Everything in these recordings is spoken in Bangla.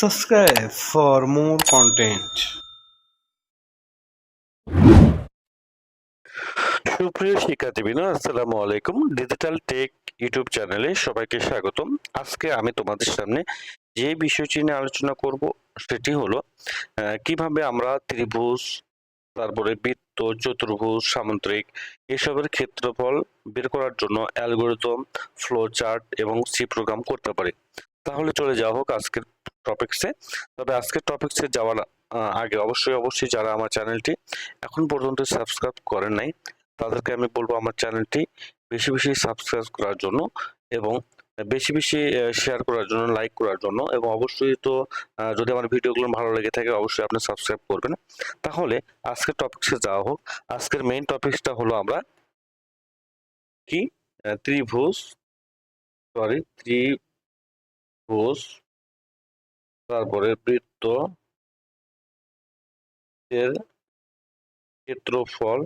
Subscribe for more content. সুপ্রিয় শিক্ষার্থীবৃন্দ, আসসালামু আলাইকুম। ডিজিটাল টেক ইউটিউব চ্যানেলে সবাইকে স্বাগতম। আজকে আমি তোমাদের সামনে যে বিষয়টি নিয়ে আলোচনা করব, সেটি হলো কীভাবে আমরা ত্রিভুজ, তারপরে বৃত্ত, চতুর্ভুজ সামুদ্রিক এসবের ক্ষেত্রফল বের করার জন্য অ্যালগোরিদম ফ্লো চার্ট এবং সি প্রোগ্রাম করতে পারি। তাহলে চলে যাওয়া হোক আজকের টপিকসে তবে আজকের টপিক্সে যাওয়ার আগে অবশ্যই অবশ্যই যারা আমার চ্যানেলটি এখন পর্যন্ত সাবস্ক্রাইব করেন নাই, তাদেরকে আমি বলব আমার চ্যানেলটি বেশি বেশি সাবস্ক্রাইব করার জন্য এবং বেশি বেশি শেয়ার করার জন্য লাইক করার জন্য এবং অবশ্যই তো যদি আমার ভিডিওগুলো ভালো লেগে থাকে অবশ্যই আপনি সাবস্ক্রাইব করবেন। তাহলে আজকের টপিকসে যাওয়া হোক। আজকের মেইন টপিকসটা হলো আমরা কি? ত্রিভুজ সরি ত্রিভুজ তারপরে বৃত্ত, এর ক্ষেত্রফল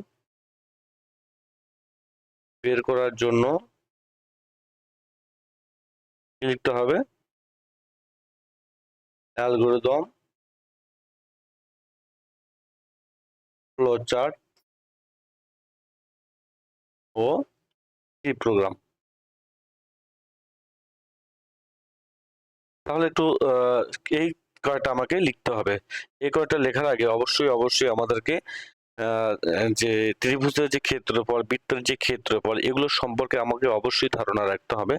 বের করার জন্য কি লিখতে হবে? অ্যালগোরিদম ফ্লোচার্ট ও সি প্রোগ্রাম? তাহলে একটু এই কয়টা আমাকে লিখতে হবে। এই কয়টা লেখার আগে অবশ্যই অবশ্যই আমাদেরকে যে ত্রিভুজের যে ক্ষেত্রফল, বৃত্তের যে ক্ষেত্রফল, এগুলো সম্পর্কে আমাকে অবশ্যই ধারণা রাখতে হবে।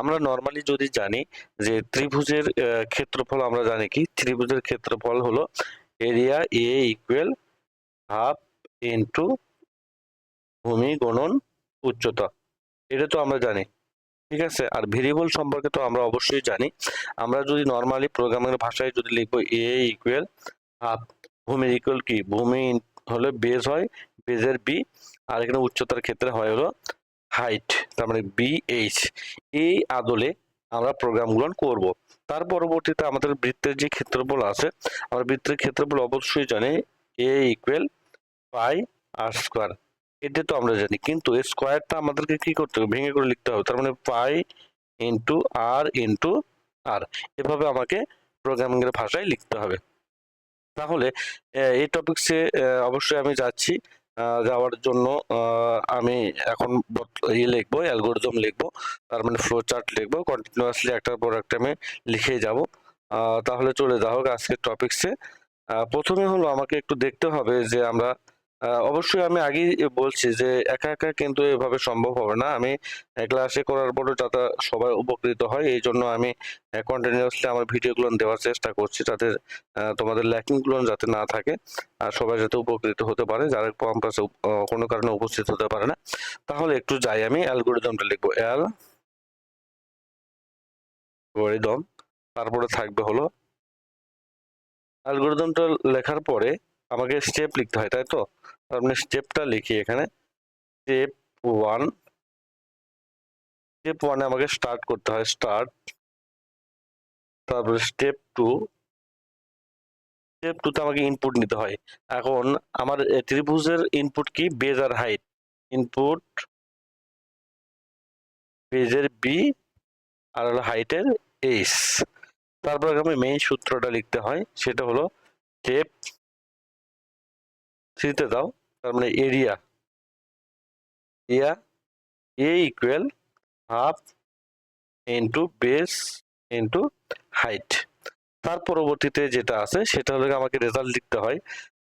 আমরা নর্মালি যদি জানি যে ত্রিভুজের ক্ষেত্রফল, আমরা জানি কি? ত্রিভুজের ক্ষেত্রফল হলো area A equal half into ভূমি গুণন উচ্চতা। এটা তো আমরা জানি। ঠিক আছে? আর ভেরিয়েবল সম্পর্কে তো আমরা অবশ্যই জানি। আমরা যদি নর্মালি প্রোগ্রামিং ভাষায় যদি লিখব এ ইকুয়াল হাফ ভূমির ইকুয়াল কি? ভূমি হলে বেজ হয় বেজের বি আর এখানে উচ্চতার ক্ষেত্রে হয় হলো হাইট তার মানে বি এইচ এই আদলে আমরা প্রোগ্রামগুলো করব। তার পরবর্তীতে আমাদের বৃত্তের যে ক্ষেত্রফল আছে, আমরা বৃত্তের ক্ষেত্রফল অবশ্যই জানি এ ইকুয়াল পাই আর স্কোয়ার এটা তো আমরা জানি, কিন্তু এই স্কোয়ারটা আমাদেরকে কি করতে হবে? ভেঙে করে লিখতে হবে। তার মানে পাই ইন্টু আর ইন্টু আর এভাবে আমাকে প্রোগ্রামিং এর ভাষায় লিখতে হবে। তাহলে এই টপিকসে অবশ্যই আমি যাচ্ছি। যাওয়ার জন্য আমি এখন ইয়ে লিখব অ্যালগোরিদম লিখব। তার মানে ফ্লো চার্ট লিখব। কন্টিনিউয়াসলি একটার পর একটা আমি লিখে যাব। তাহলে চলে যাওয়া হোক আজকের টপিকসে প্রথমে হলো আমাকে একটু দেখতে হবে যে আমরা অবশ্যই আমি আগেই বলছি যে একা একা কিন্তু এভাবে সম্ভব হবে না। আমি ক্লাসে করার পরে যাতে সবাই উপকৃত হয়, এই জন্য আমি কন্টিনিউয়াসলি আমার ভিডিওগুলো দেওয়ার চেষ্টা করছি যাতে তোমাদের ল্যাকিংগুলো যাতে না থাকে আর সবাই যাতে উপকৃত হতে পারে, যারা ক্যাম্পাসে কোনো কারণে উপস্থিত হতে পারে না। তাহলে একটু যাই আমি অ্যালগোরিদমটা লিখব অ্যাল অ্যালগোরিদম তারপরে থাকবে হলো অ্যালগোরিদমটা লেখার পরে আমাকে স্টেপ লিখতে হয়, তাই তো? মানে স্টেপটা লিখি এখানে। স্টেপ ওয়ান স্টেপ ওয়ানে আমাকে স্টার্ট করতে হয় স্টার্ট তারপরে স্টেপ টু স্টেপ টুতে আমাকে ইনপুট নিতে হয়। এখন আমার ত্রিভুজের ইনপুট কি? বেজ আর হাইট ইনপুট বেজের বি আর হলো হাইটের এইচ তারপর আমি মেইন সূত্রটা লিখতে হয়, সেটা হলো স্টেপ থ্রিতে দাও, তার মানে area. Area, A equal half into base into height তার পরবর্তীতে যেটা আছে, সেটা হলো আমাকে রেজাল্ট লিখতে হয়।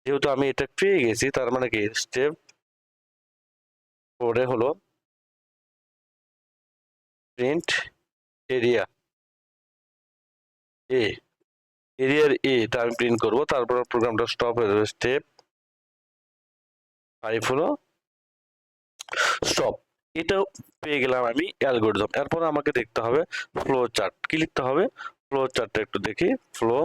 যেহেতু আমি এটা পেয়ে গেছি, তার মানে কি স্টেপ পরে হলো প্রিন্ট এরিয়া এ এরিয়ার এ টা আমি প্রিন্ট করব, তারপর প্রোগ্রামটা স্টপ হয়ে যাবে। স্টেপ ফাইভ হলো স্টপ এটা পেয়ে গেলাম আমি অ্যালগোরিদম এরপর আমাকে দেখতে হবে ফ্লো চার্ট কি লিখতে হবে? ফ্লো চার্টটা একটু দেখি। ফ্লো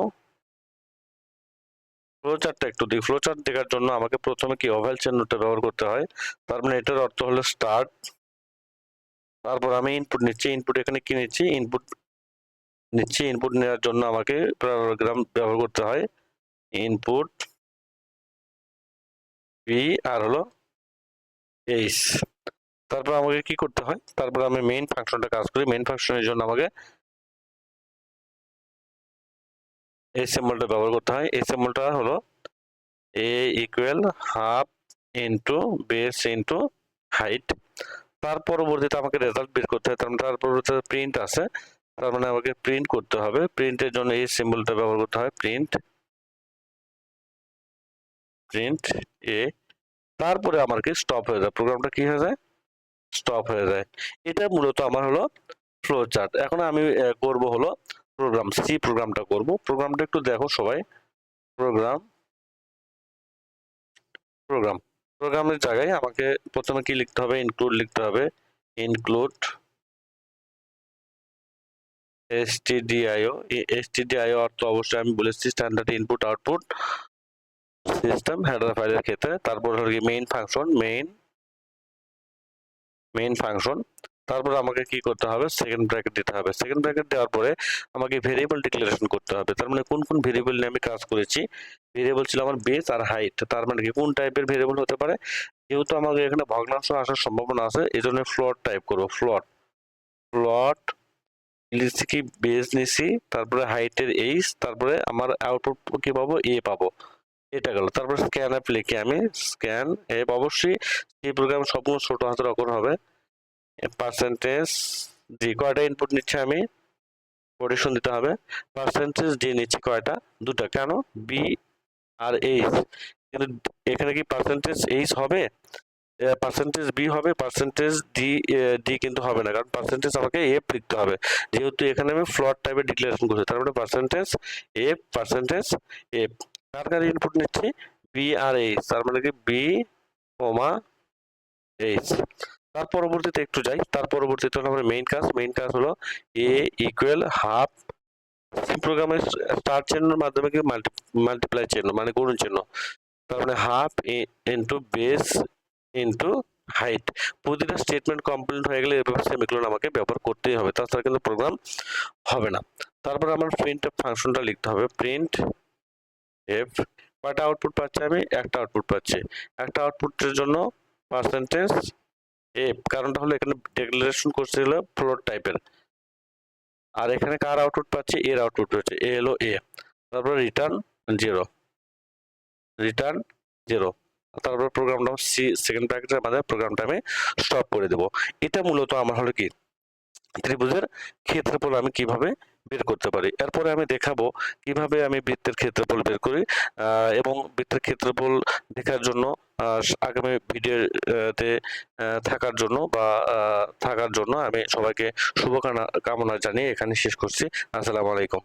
ফ্লো চার্টটা একটু দেখি। ফ্লো চার্ট দেখার জন্য আমাকে প্রথমে কি ওভাল চিহ্নটা ব্যবহার করতে হয়? তার মানে এটার অর্থ হলো স্টার্ট তারপর আমি ইনপুট নিচ্ছি। ইনপুট এখানে কি নিচ্ছি? ইনপুট নিচ্ছি। ইনপুট নেওয়ার জন্য আমাকে প্যারাগ্রাম ব্যবহার করতে হয়। ইনপুট বি আর হলো এইচ তারপর আমাকে কি করতে হয়? তারপর আমি মেইন ফাংশনটা কাজ করি। মেইন ফাংশনের জন্য আমাকে এই সিম্বলটা ব্যবহার করতে হয়। এই সিম্বলটা হলো A equal half into base into height তার পরবর্তীতে আমাকে রেজাল্ট বের করতে হয়। তার পরবর্তীতে প্রিন্ট আছে। তার মানে আমাকে প্রিন্ট করতে হবে। প্রিন্টের জন্য এই সিম্বলটা ব্যবহার করতে হয়। প্রিন্ট প্রিন্ট এ তারপরে আমার কি স্টপ হয়ে যায়। প্রোগ্রামটা কি হয়ে যায়? স্টপ হয়ে যায়। এটা মূলত আমার হলো ফ্লো চার্ট এখন আমি করব হলো প্রোগ্রাম সি প্রোগ্রামটা করব। প্রোগ্রামটা একটু দেখো সবাই। প্রোগ্রাম প্রোগ্রাম প্রোগ্রামের জায়গায় আমাকে প্রথমে কি লিখতে হবে? ইনক্লুড লিখতে হবে। ইনক্লুড stdio stdio অর্থ অবশ্যই আমি বলেছি standard input output system header ফাইলের ক্ষেত্রে, তারপর হলো কি main function main main function তারপরে আমাকে কি করতে হবে? সেকেন্ড ব্র্যাকেট দিতে হবে। সেকেন্ড ব্র্যাকেট দেওয়ার পরে আমাকে ভেরিয়েবল ডিক্লারেশন করতে হবে। তার মানে কোন কোন ভেরিয়েবল নিয়ে আমি কাজ করেছি? ভেরিয়েবল ছিল আমার বেস আর হাইট তার মানে কি, কোন টাইপের ভেরিয়েবল হতে পারে? যেহেতু আমাকে এখানে ভগ্নাংশ আসার সম্ভাবনা আছে এই জন্য ফ্লট টাইপ করব। ফ্লট ফ্লট লিখছি কি বেস নিছি, তারপরে হাইটের এইচ তারপরে আমার আউটপুট কি পাবো? এ পাবো। এটা গেল। তারপরে স্ক্যান অ্যাপ লিখে আমি। স্ক্যান অ্যাপ অবশ্যই এই প্রোগ্রাম সম্পূর্ণ ছোট হাতের অক্ষর হবে। পার্সেন্টেজ জি কয়টা ইনপুট নিচ্ছে আমি কোটেশন দিতে হবে। পার্সেন্টেজ ডি নিচ্ছি কয়টা, দুটা। কেন? বি আর এইচ কিন্তু এখানে কি পার্সেন্টেজ এইচ হবে? পার্সেন্টেজ বি হবে পার্সেন্টেজ ডি ডি কিন্তু হবে না। কারণ পার্সেন্টেজ আমাকে এফ লিখতে হবে। যেহেতু এখানে আমি ফ্লট টাইপের ডিক্লারেশন করছি, তার মানে পার্সেন্টেজ এফ পার্সেন্টেজ এফ কার ইনপুট নিচ্ছি বি আর এইচ তার মানে কি বি কমা এইচ তার পরবর্তীতে একটু যাই, তার পরবর্তীতে হলো আমার মেইন কাজ মেইন কাজ হলো এ ইকুয়াল হাফ সি প্রোগ্রামের স্টার চিহ্নের মাধ্যমে কি মাল্টিপ্লাই চিহ্ন মানে গুণন চিহ্ন। তার মানে half into base into height প্রতিটা স্টেটমেন্ট কমপ্লিট হয়ে গেলে এভাবে সেমিক্লোন আমাকে ব্যবহার করতেই হবে, তাছাড়া কিন্তু প্রোগ্রাম হবে না। তারপর আমার প্রিন্ট ফাংশনটা লিখতে হবে প্রিন্ট এফ কয়টা আউটপুট পাচ্ছি আমি? একটা আউটপুট পাচ্ছি। একটা আউটপুটের জন্য পার্সেন্টেজ এফ কারণটা হলো এখানে ডিক্লারেশন করছে হলো টাইপের আর এখানে কার আউটপুট পাচ্ছি? এর আউটপুট পাচ্ছি এ হলো এ তারপর রিটার্ন জিরো রিটার্ন জিরো তারপর প্রোগ্রামটা সি সেকেন্ড ব্র্যাকেটের মাধ্যমে প্রোগ্রামটা আমি স্টপ করে দেব। এটা মূলত আমার হলো কি? ত্রিভুজের ক্ষেত্রফল আমি কীভাবে বের করতে পারি। এরপরে আমি দেখাবো কীভাবে আমি বৃত্তের ক্ষেত্রফল বের করি এবং বৃত্তের ক্ষেত্রফল দেখার জন্য আগামী ভিডিওতে থাকার জন্য বা থাকার জন্য আমি সবাইকে শুভকামনা, কামনা জানিয়ে এখানে শেষ করছি। আসসালামু আলাইকুম।